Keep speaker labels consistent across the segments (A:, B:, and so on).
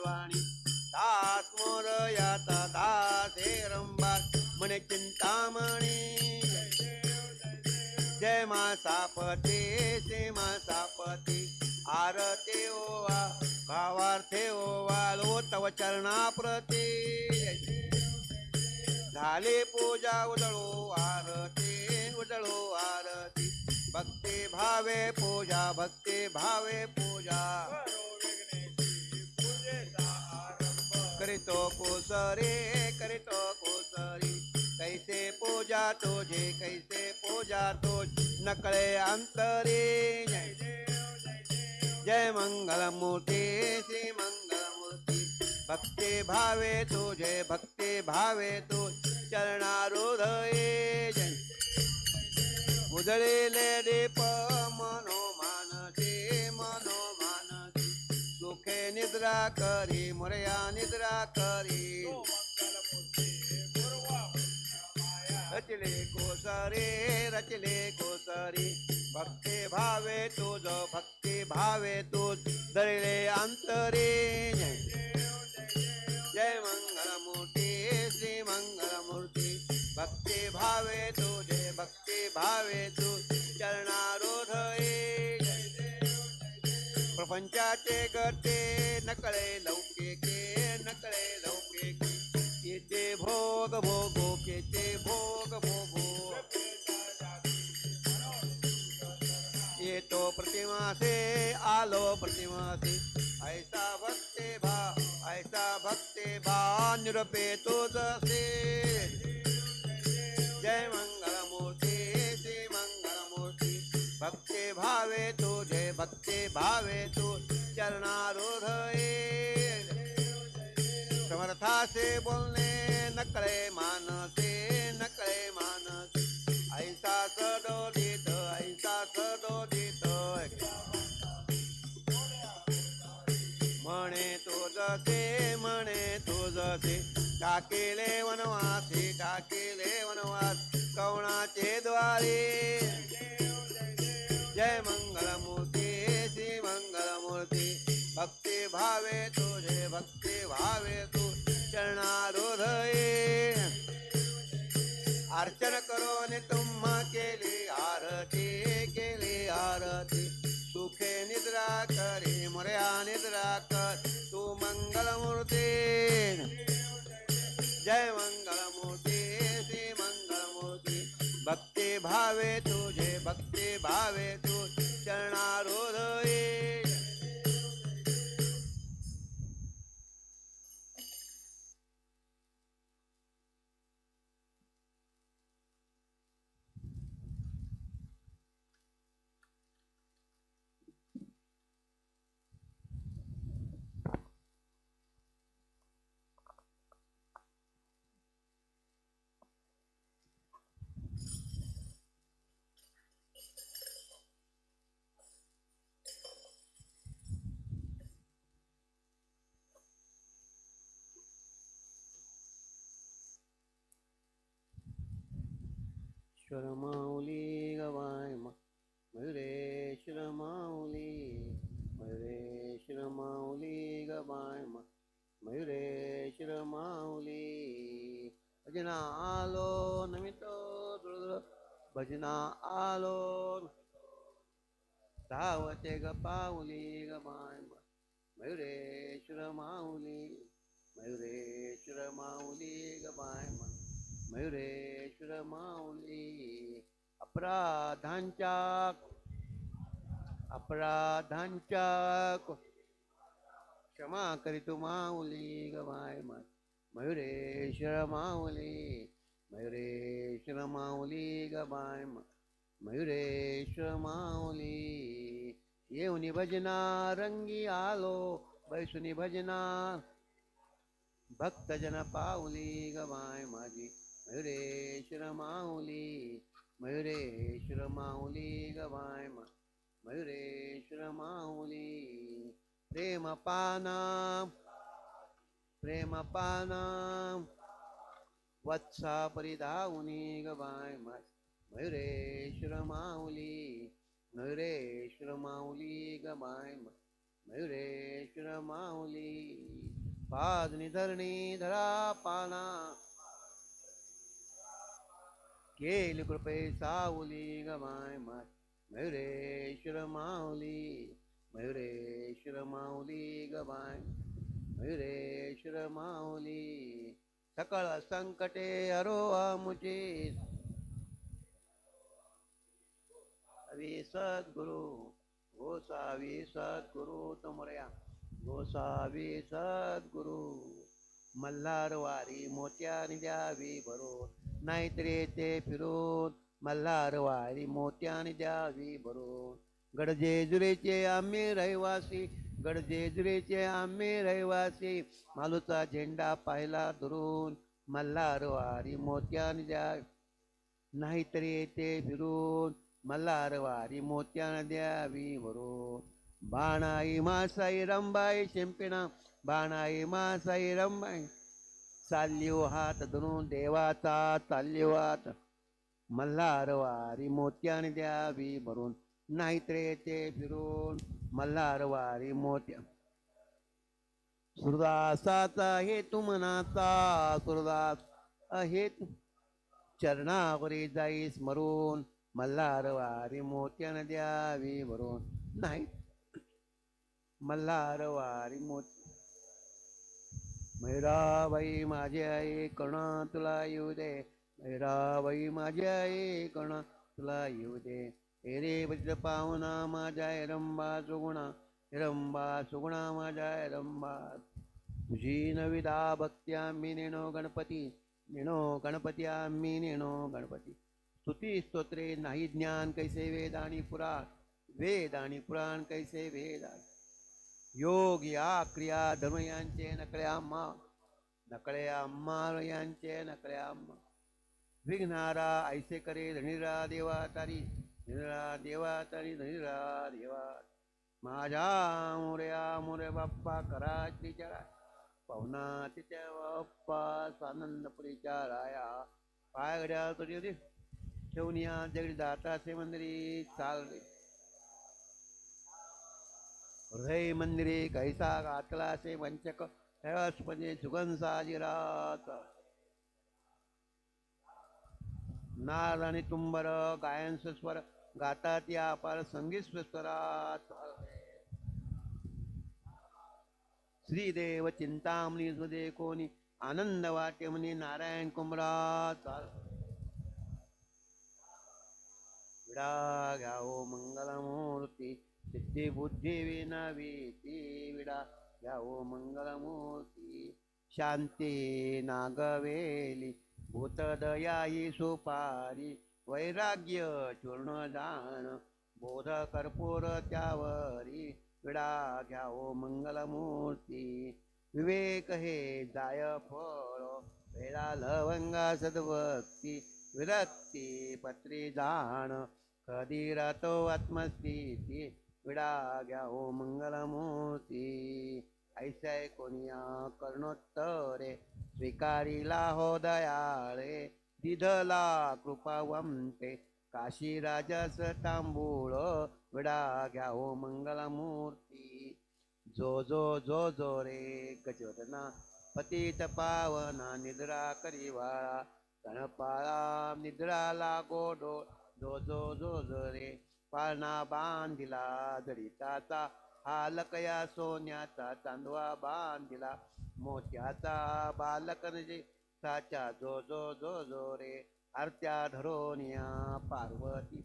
A: देवाणी. दास मोरयाचा दास हे रंबा म्हणे चिंतामणी. जय मा सापते से मा सापते. आरते ओवा भावार्थे ओवा लो तव चरणाप्रती. झाले पूजा उदळो आरती उदळो आरती. भक्ती भावे पूजा भक्ती भावे पूजा. करीतो कोसरे करीतो कोसरी कैसे पूजा तुझे कैसे पूजा तुझ नकळे अंतरे। जय जय मंगल मूर्ती श्री मंगल मूर्ती भक्ती भावे तुझे भक्ती भावे तू चरणारुधये जय उजळलेले प मनो निद्रा करी मोरया निद्रा करी. रचले कोसरे रचले कोसरी. भक्ते भावे तुझ भक्ते भावे तुझ. धरले अंतरे. जय जय मंगल श्री मंगलमूर्ती. भक्ते भावे तुझे भक्ते भावे तू चरणा पंचाचे गते नकळे लौके के नकळे लौके केचे भोग भोगो केचे भोग भोगो. येतो प्रतिमासे आलो प्रतिमासे. ऐसा भक्ते भा ऐसा भक्ते भा निरपे जसे भावे तुझे भक्ते भावे तू चरणारूढ समर्था से बोलने नकळे मानसे नकळे मानस. ऐसा सदोदित ऐसा सदोदित. म्हणे तुझसे म्हणे तुझसे टाकेले वनवासी टाकेले वनवास कवणाचे द्वारे? जय मंगलमूर्ती श्री मंगलमूर्ती. भक्ती भावे तुझे भक्ती भावे तू चरणारोधये. अर्चन करून तुम्हा केली आरती केली आरती. सुखे निद्रा करी मोर्या निद्रा कर तू मंगलमूर्ती. जय मंगलमूर्ती. श्वरमाऊली गवाय मयुरे मयुरेश्वर मयुरे मयुरेश्वर गवाय म. मयुरेश्वर भजना आलो नमितो दुर्द भजना आलो धावते ग पाऊली गवाय म. मयुरेश्वर माऊली मयुरेश्वर माऊली गवाय म. मयुरेश्वर माऊली अपराधांच्या अपराधांच्या क्षमा करीतो माऊली गवाय मयुरेश्वर माऊली मयुरेश्वर माऊली गवाय मयुरेश्वर माऊली येऊनी भजना रंगी आलो, बैसुनी भजना, भक्तजन पाऊली गवाय माझी। मयुरेश्वर माऊली मयुरेश्वर माऊली गवाय मयुरेश्वर माऊली प्रेम पाना प्रेम पाना वत्सा परिधावनी गवाय मयुरेश्वर माऊली मयुरेश्वर माऊली गवाय मयुरेश्वर माऊली पाजनी धरणी धरा पाना केली कृपे सावली गमाय माय. मयुरेश्वर माऊली मयुरेश्वर माऊली गमाय. मयुरेश्वर माऊली सकळ संकटे हरो आमुचे हवी सद्गुरु गोसावी सद्गुरु तमोरया गोसावी सद्गुरु मल्हारवारी मोत्याने द्यावी भरून नाहीतरी ते फिरून मल्हारवारी मोत्याने द्यावी भरून. गडजेजुरेचे आम्ही रहिवासी गडजेजुरेचे आम्ही रहिवासी. मालूचा झेंडा पाहिला धरून मल्हारवारी मोत्याने द्यावी नाहीतरी येते फिरून मल्हारवारी मोत्याने द्यावी भरून. बाणाई मासाई रंबाई शिंपिणा बाणाई मासाई रंबाई चाल्यो हात धरून देवाचा चाल्यो हात. मल्हारवारी मोत्याने द्यावी भरून नाहीतरे ते फिरून मल्हारवारी मोत्या. सुरदासाचा हेतू मनाचा सुरदास अहेतू. चरणावरी जाई स्मरून मल्हारवारी मोत्यान द्यावी भरून नाही. मल्हारवारी मोत्या. मैराबाई माझी आई कणा तुला येऊ दे. मैराबाई माझी आई कणा तुला येऊ दे. एरे वज्र पाहुणा माझ्या रंबा सुगुणा. रंबा सुगुणा माझ्या रंबा तुझी नविदा भक्ती आम्ही नेणो गणपती. नेणो गणपती आम्ही नेणो गणपती. स्तुती स्तोत्रे नाही ज्ञान कैसे वेद आणि पुराण? वेद आणि पुराण कैसे वेद? आणि योग या क्रिया धर्म यांचे नकळे अम्मा नकळ्या अम्मा यांचे नकळ्या अम्मा. विघ्नारा ऐसे करे धनिरा देवा तारी धनिरा देवा तारी धनिरा देवा. माझ्या मोर्या मोरे बाप्पा करा तिचारा पाहुणा तिच्या बाप्पा आनंदपुरीच्या राया. पाय घड्या तुझी होती. ठेवून या जगडी दाताचे मंदिरी चाल रे. हृदय मंदिरे कैसा घातला वंचक म्हणजे सुगंसाजिरात नाद आणि तुंबर गायन स्वर गातात या अपार संगीत स्वरात श्रीदेव चिंतामणी सुदे कोणी आनंद वाटे म्हणे नारायण कुंभरात। चाल विडा घ्या मंगलमूर्ती सिद्धी बुद्धी विनावी ती विडा घ्यावो मंगलमूर्ती शांती नागवेली भूतदयाई सुपारी वैराग्य चूर्ण जाण बोध कर्पूर त्यावरी विडा घ्यावो मंगलमूर्ती विवेक हे जाय फळ वेळा लवंगा सद्भक्ती विरक्ती पत्री जाण कधी राहतो आत्मस्थिती विडा ओ मंगलमूर्ती. ऐसाय कोणिया कर्णोत्तरे स्वीकारिला हो दयाळे. दिधला कृपावंते काशी राजस तांबूळ. विडा घ्या ओ मंगलमूर्ती. जो जो जो जो रे गजवदना. पतित पावना निद्रा करीवाळा. गणपाळा निद्रा लागो डो जो जो जो जो रे. पाळणा बांधिला जडिताचा हालकया सोन्याचा चांदवा बांधिला. मोत्याचा बालक म्हणजे साच्या जो जो जो जो रे आरत्या धरोनिया पार्वती.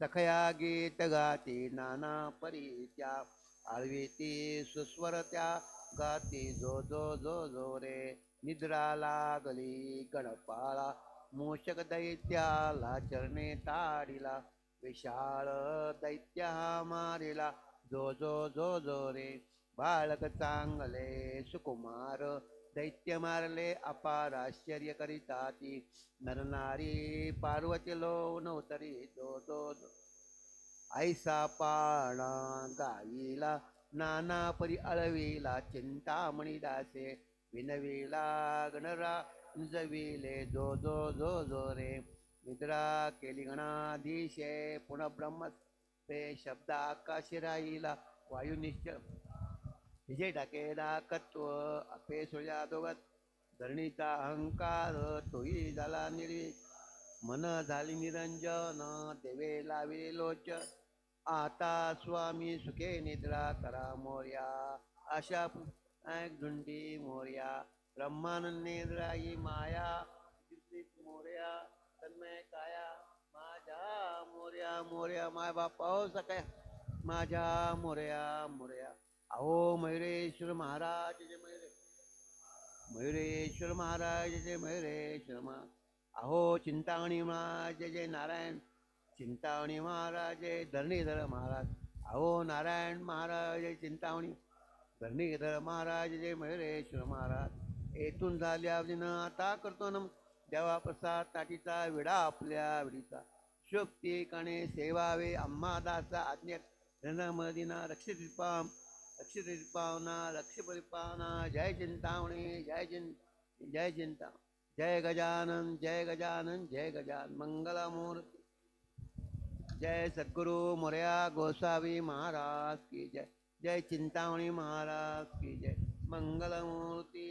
A: सखया गीत गाती नाना परीत्या आळवीती सुस्वर त्या गाती जो जो जो जो रे. निद्रा लागली गणपाळा मूषक दैत्याला चरणे ताडिला. विशाळ दैत्य हा मारिला. जो जो जो जो रे. बाळक चांगले सुकुमार. दैत्य मारले अपार आश्चर्य करिता ती नरनारी पार्वती लो नवतरी जो जो जो. ऐसा पाळणा गावीला नाना परी अळवीला चिंतामणी दासे. विनविला गणरा जविले जो जो जो जो रे. निद्रा केली गणाधीशे पुन्हा ब्रह्म ते शब्द आकाशी राहिला. वायू निश्चल विजय टाके डाकत्व आपे सोजादोगत धरणीचा अहंकार तोही झाला निर्विक मन झाली निरंजन देवे लावी लोच आता स्वामी सुखे निद्रा करा मोर्या. आशा झुंडी मोर्या. ब्रह्मानंद निद्राई माया. मोर्या. तन्मय काया? माझ्या मोर्या मोर्या माय बापा सकाळ माझ्या मोर्या मोर्या. अहो मयुरेश्वर महाराज जे मयुरे. मयुरेश्वर महाराज जे मयुरेश्वर महा अहो चिंतामणी महाराज जय जय नारायण. चिंतामणी महाराज जय धरणीधर महाराज. अहो नारायण महाराज जय चिंतामणी. धरणीधर महाराज जय मयुरेश्वर महाराज. येथून झाल्या आता करतो नम देवा प्रसाद ताटीचा विडा आपल्या विडीचा. शोक्ती कणे सेवावे आम्हा दासा आज्ञेत. रणमदिना रक्षित पाम रक्षपरिपावना जय चिंतामणी जय चिं जय चिंता जय गजानन जय गजानन जय गजान. मंगलमूर्ती. जय सद्गुरु मोर्या गोसावी महाराज की जय. जय चिंतामणी महाराज की जय. मंगलमूर्ती